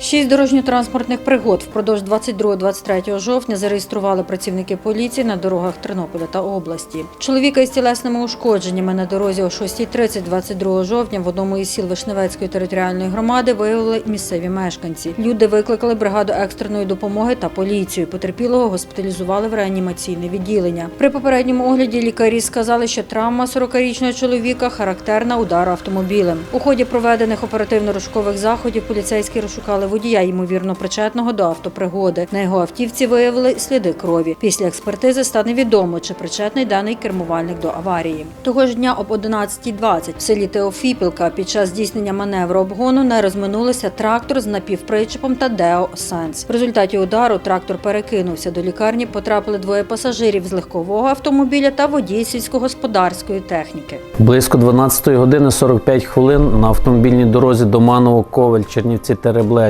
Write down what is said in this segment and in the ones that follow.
Шість дорожньо-транспортних пригод впродовж 22-23 жовтня зареєстрували працівники поліції на дорогах Тернополя та області. Чоловіка із тілесними ушкодженнями на дорозі о 6.30 22 жовтня в одному із сіл Вишневецької територіальної громади виявили місцеві мешканці. Люди викликали бригаду екстреної допомоги та поліцію. Потерпілого госпіталізували в реанімаційне відділення. При попередньому огляді лікарі сказали, що травма 40-річного чоловіка характерна удару автомобілем. У ході проведених оперативно-розшукових заходів поліцейські розшукали водія, ймовірно причетного до автопригоди. На його автівці виявили сліди крові. Після експертизи стане відомо, чи причетний даний кермувальник до аварії. Того ж дня об 11.20 в селі Теофіпілка під час здійснення маневру обгону не розминулися трактор з напівпричепом та Део Сенс. В результаті удару трактор перекинувся до лікарні. Потрапили двоє пасажирів з легкового автомобіля та водій сільськогосподарської техніки. Близько 12 години 45 хвилин на автомобільній дорозі до Маново Ковель Чернівці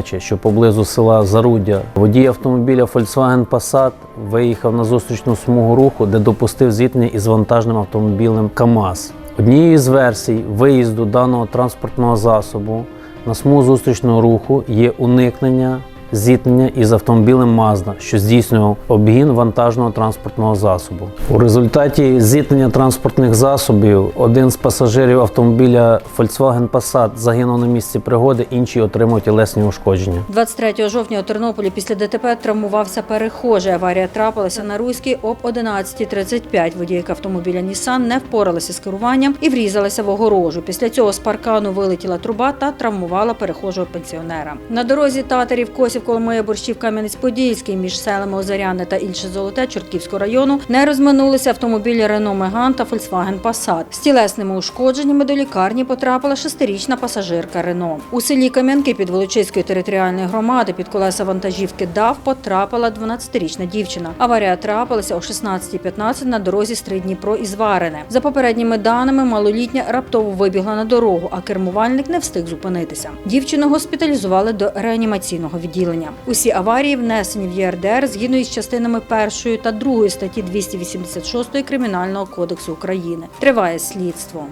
Тереблечі, що поблизу села Заруддя. Водій автомобіля Volkswagen Passat виїхав на зустрічну смугу руху, де допустив зіткнення із вантажним автомобілем КАМАЗ. Однією з версій виїзду даного транспортного засобу на смугу зустрічного руху є уникнення зіткнення із автомобілем Mazda, що здійснював обгін вантажного транспортного засобу. У результаті зіткнення транспортних засобів один з пасажирів автомобіля Volkswagen Passat загинув на місці пригоди, інший отримав тілесні ушкодження. 23 жовтня у Тернополі після ДТП травмувався перехожий. Аварія трапилася на Руській об 11.35. Водійка автомобіля Нісан не впоралася з керуванням і врізалася в огорожу. Після цього з паркану вилетіла труба та травмувала перехожого пенсіонера. На дорозі татарів Косів Коломия Борщів Кам'янець-Подільський між селами Озаряне та Ільше Золоте Чортківського району не розминулися автомобілі Рено Меган та Volkswagen Passat. З тілесними ушкодженнями до лікарні потрапила шестирічна пасажирка Рено. У селі Кам'янки під Волочиської територіальної громади під колеса вантажівки ДАВ потрапила 12-річна дівчина. Аварія трапилася о 16.15 на дорозі Стрий-Дніпро із Варене. За попередніми даними, малолітня раптово вибігла на дорогу, а кермувальник не встиг зупинитися. Дівчину госпіталізували до реанімаційного відділення. Усі аварії внесені в ЄРДР згідно із частинами 1 та 2 статті 286 Кримінального кодексу України. Триває слідство.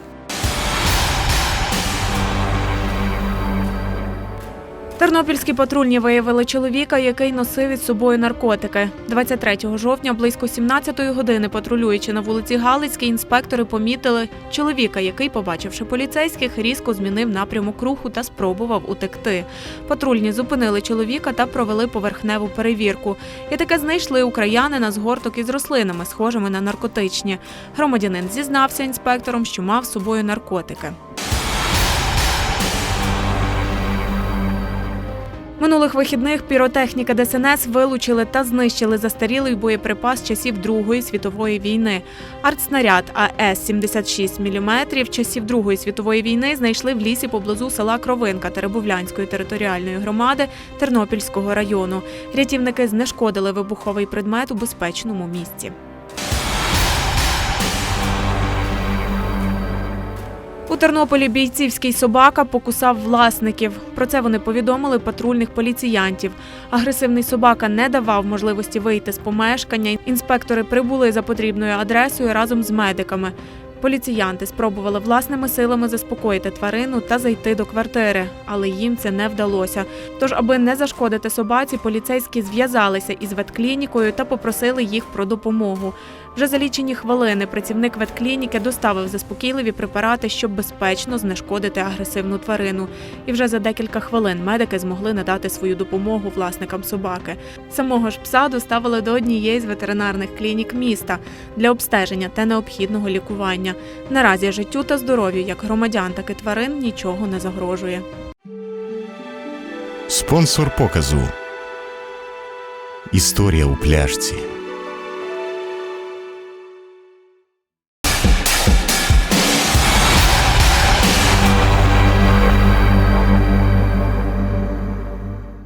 Тернопільські патрульні виявили чоловіка, який носив із собою наркотики. 23 жовтня близько 17-ї години, патрулюючи на вулиці Галицькій, інспектори помітили чоловіка, який, побачивши поліцейських, різко змінив напрямок руху та спробував утекти. Патрульні зупинили чоловіка та провели поверхневу перевірку. І таке знайшли у краянина з горток із рослинами, схожими на наркотичні. Громадянин зізнався інспекторам, що мав з собою наркотики. Минулих вихідних піротехніка ДСНС вилучили та знищили застарілий боєприпас часів Другої світової війни. Артснаряд АС 76 мм часів Другої світової війни знайшли в лісі поблизу села Кровинка Теребовлянської територіальної громади Тернопільського району. Рятівники знешкодили вибуховий предмет у безпечному місці. У Тернополі бійцівський собака покусав власників. Про це вони повідомили патрульних поліціянтів. Агресивний собака не давав можливості вийти з помешкання. Інспектори прибули за потрібною адресою разом з медиками. Поліціянти спробували власними силами заспокоїти тварину та зайти до квартири, але їм це не вдалося. Тож, аби не зашкодити собаці, поліцейські зв'язалися із ветклінікою та попросили їх про допомогу. Вже за лічені хвилини працівник ветклініки доставив заспокійливі препарати, щоб безпечно знешкодити агресивну тварину. І вже за декілька хвилин медики змогли надати свою допомогу власникам собаки. Самого ж пса доставили до однієї з ветеринарних клінік міста для обстеження та необхідного лікування. Наразі життю та здоров'ю як громадян, так і тварин нічого не загрожує. Спонсор показу. Історія у пляшці.